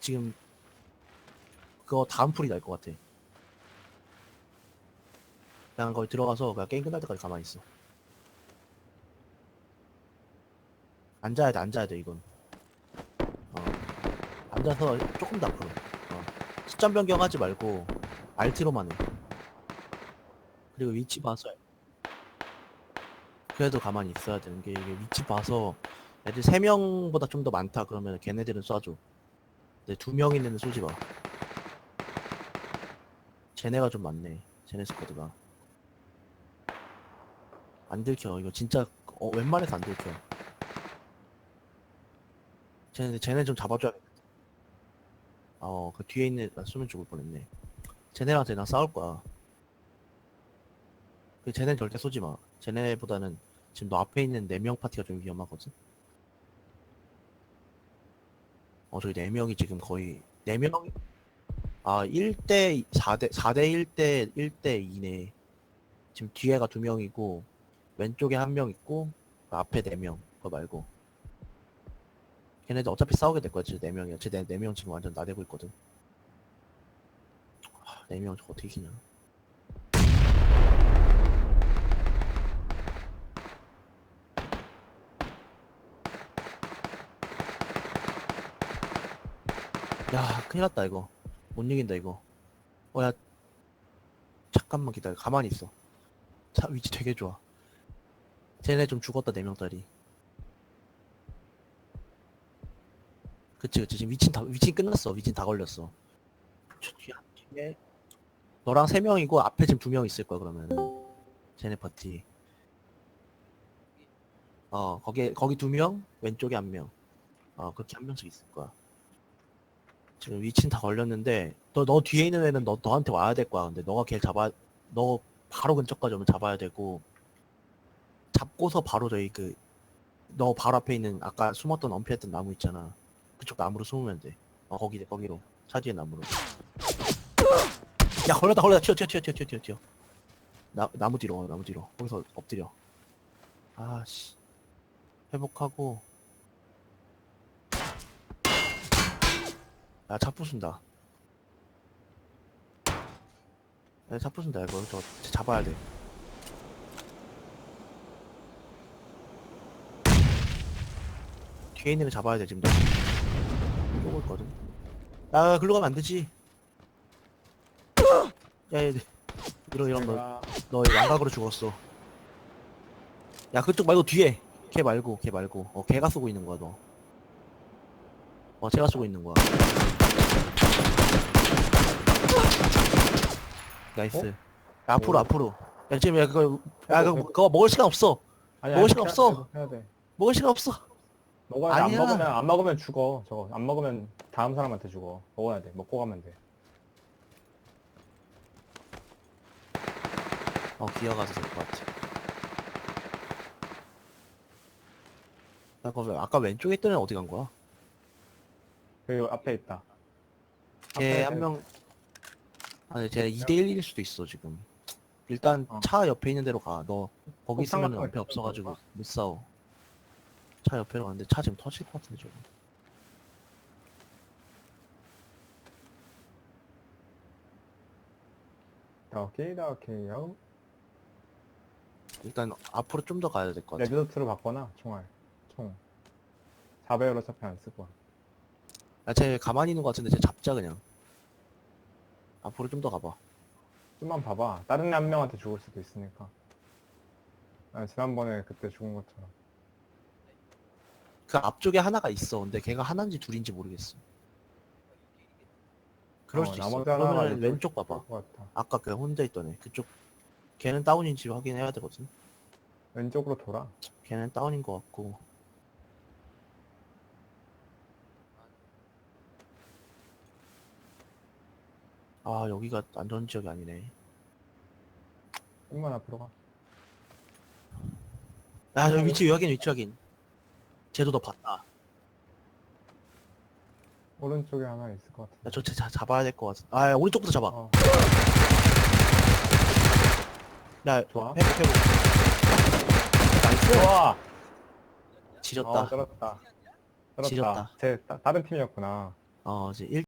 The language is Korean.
지금 그거 다음 풀이 날 것 같아. 그냥 거기 들어가서 그냥 게임 끝날 때까지 가만히 있어. 앉아야 돼, 앉아야 돼, 이건. 어. 앉아서 조금 더 앞으로. 어. 시점 변경하지 말고, 알트로만 해. 그리고 위치 봐서. 그래도 가만히 있어야 되는 게, 이게 위치 봐서, 애들 3명보다 좀 더 많다, 그러면 걔네들은 쏴줘. 근데 2명 있는 애 쏘지 마. 쟤네가 좀 많네. 쟤네 스쿼드가. 안 들켜. 이거 진짜, 어, 웬만해서 안 들켜. 쟤네, 쟤네 좀 잡아줘야겠다. 어, 그 뒤에 있는, 나 수면 죽을 뻔했네. 쟤네랑 쟤랑 싸울 거야. 그 쟤네 절대 쏘지 마. 쟤네보다는 지금 너 앞에 있는 4명 파티가 좀 위험하거든. 어, 저기 4명이 지금 거의, 4명이, 아, 1대, 4대, 4대 1대, 1대 2네. 지금 뒤에가 2명이고, 왼쪽에 한명 있고, 그 앞에 4명. 그거 말고. 걔네들 어차피 싸우게 될 거야, 지금 4명이야. 쟤 4명 지금 완전 나대고 있거든. 아, 4명 저거 어떻게 이기냐. 야, 큰일 났다, 이거. 못 이긴다, 이거. 어, 야. 잠깐만 기다려. 가만히 있어. 차, 위치 되게 좋아. 쟤네 좀 죽었다, 4명짜리. 그치, 그치. 지금 위치는 다, 위치는 끝났어. 위치는 다 걸렸어. 저 뒤에, 뒤에. 너랑 3명이고, 앞에 지금 2명 있을 거야, 그러면은. 쟤네 파티. 어, 거기, 거기 2명, 왼쪽에 1명. 어, 그렇게 한 명씩 있을 거야. 지금 위치는 다 걸렸는데 너 너 뒤에 있는 애는 너 너한테 와야 될 거야. 근데 너가 걔를 잡아 너 바로 근처까지 오면 잡아야 되고 잡고서 바로 저희 그 너 바로 앞에 있는 아까 숨었던 엄피했던 나무 있잖아. 그쪽 나무로 숨으면 돼. 어 거기 거기로 차 뒤에 나무로. 야 걸렸다 걸렸다 튀어 튀어 튀어 튀어 튀어 튀어. 나 나무 뒤로 어, 나무 뒤로 거기서 엎드려. 아씨 회복하고 야, 차 부순다. 야, 차 부순다, 이거. 저 잡아야 돼. 뒤에 있는 거 잡아야 돼, 지금. 쏘고 있거든. 야, 글로 가면 안 되지. 야, 얘, 이런, 이런, 너, 제가 너 양각으로 죽었어. 야, 그쪽 말고 뒤에. 걔 말고, 걔 말고. 어, 걔가 쏘고 있는 거야, 너. 어, 제가 쏘고 있는 거야. 나이스. 야, 앞으로, 오. 앞으로. 야, 지금, 야, 그거, 야, 어, 그거, 어. 그거 먹을 시간 없어. 아니, 먹을 아니, 시간 해야- 없어. 해야 돼. 먹을 시간 없어. 먹어야 돼. 안 아니야. 먹으면 안 먹으면 죽어. 저거 안 먹으면 다음 사람한테 죽어. 먹어야 돼. 먹고 가면 돼. 어, 기어가도 될 것 같아. 야, 그, 아까 왼쪽에 있던 애는 어디 간 거야? 여기 앞에 있다. 걔 앞에 한 그- 명, 아니, 쟤 2대 1일 수도 있어, 지금. 일단 어. 차 옆에 있는 데로 가. 너 거기 있으면 같은 거 옆에 있어, 없어가지고. 못 싸워. 차 옆에로 가는데 차 지금 터질 것 같은데, 저거. 오케이, 오케이, 요. 일단 앞으로 좀 더 가야 될 것 같아. 레드도트로 바꿔놔. 총알. 총. 4배율 어차피 안 쓰고. 야, 쟤 가만히 있는 것 같은데 쟤 잡자, 그냥. 앞으로 좀 더 가봐. 좀만 봐봐. 다른 애한 명한테 죽을 수도 있으니까. 아, 지난번에 그때 죽은 것처럼. 그 앞쪽에 하나가 있어. 근데 걔가 하나인지 둘인지 모르겠어. 그럴 어, 수도 있어. 나머지 하나가 그러면 이제 왼쪽 봐봐. 것 같아. 아까 그 혼자 있던 애. 그쪽. 걔는 다운인지 확인해야 되거든. 왼쪽으로 돌아. 걔는 다운인 것 같고. 아, 여기가 안전 지역이 아니네. 좀만 앞으로 가. 야, 저 위치 확인, 위치 확인. 쟤도 너 봤다. 오른쪽에 하나 있을 것 같아. 야, 저쟤 잡아야 될 것 같아. 아, 야, 오른쪽부터 잡아. 어, 야, 좋아. 회복, 회복. 나이스. 좋아! 지렸다. 어, 떨었다. 떨었다. 지렸다. 제 따, 다른 팀이었구나. 어, 이제 1